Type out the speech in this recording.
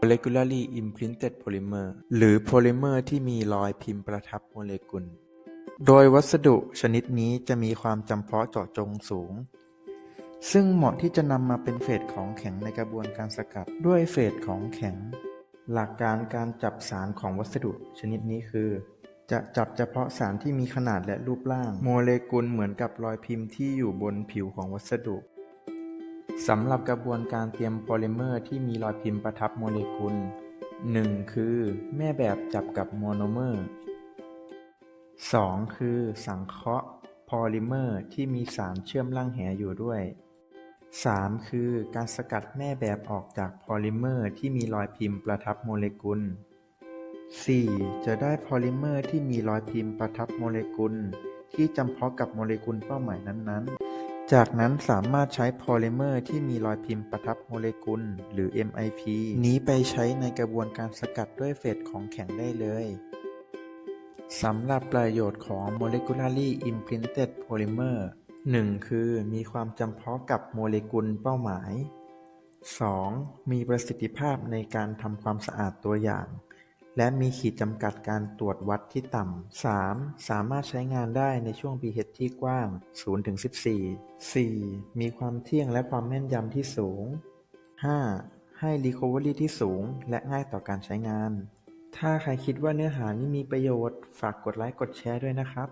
molecularly imprinted polymer หรือโพลิเมอร์ที่มีรอยพิมพ์ประทับโมเลกุล โดยวัสดุชนิดนี้จะมีความจำเพาะเจาะจงสูง ซึ่งเหมาะที่จะนำมาเป็นเฟสของแข็งในกระบวนการสกัดด้วยเฟสของแข็ง หลักการการจับสารของวัสดุชนิดนี้คือ จะจับเฉพาะสารที่มีขนาดและรูปร่าง โมเลกุลเหมือนกับรอยพิมพ์ที่อยู่บนผิวของวัสดุ สำหรับกระบวนการเตรียมโพลิเมอร์ที่มีรอยพิมพ์ประทับโมเลกุล 1. คือ แม่แบบจับกับโมโนเมอร์ 2. คือ สังเคราะห์โพลิเมอร์ที่มีสารเชื่อมร่างแหอยู่ด้วย 3. คือการสกัดแม่แบบออกจากโพลิเมอร์ที่มีรอยพิมพ์ประทับโมเลกุล 4. จะได้โพลิเมอร์ที่มีรอยพิมพ์ประทับโมเลกุล ที่จำเพาะกับโมเลกุลเป้าหมายนั้นๆ จากนั้นสามารถใช้โพลิเมอร์ที่มีรอยพิมพ์ประทับโมเลกุล หรือ MIP นี้ไปใช้ในกระบวนการสกัดด้วยเฟสของแข็งได้เลยสำหรับประโยชน์ของ molecularly imprinted polymer 1. คือมีความจำเพาะกับโมเลกุลเป้าหมาย 2. มีประสิทธิภาพในการทำความสะอาดตัวอย่าง และมีขีดจำกัดการตรวจวัดที่ต่ำ 3. สามารถใช้งานได้ในช่วง pH ที่กว้าง 0-14 4. มีความเที่ยงและความแม่นยำที่สูง 5. ให้ recovery ที่สูง และง่ายต่อการใช้งาน ถ้าใครคิดว่าเนื้อหานี้มีประโยชน์ ฝากกดไลค์กดแชร์ด้วยนะครับ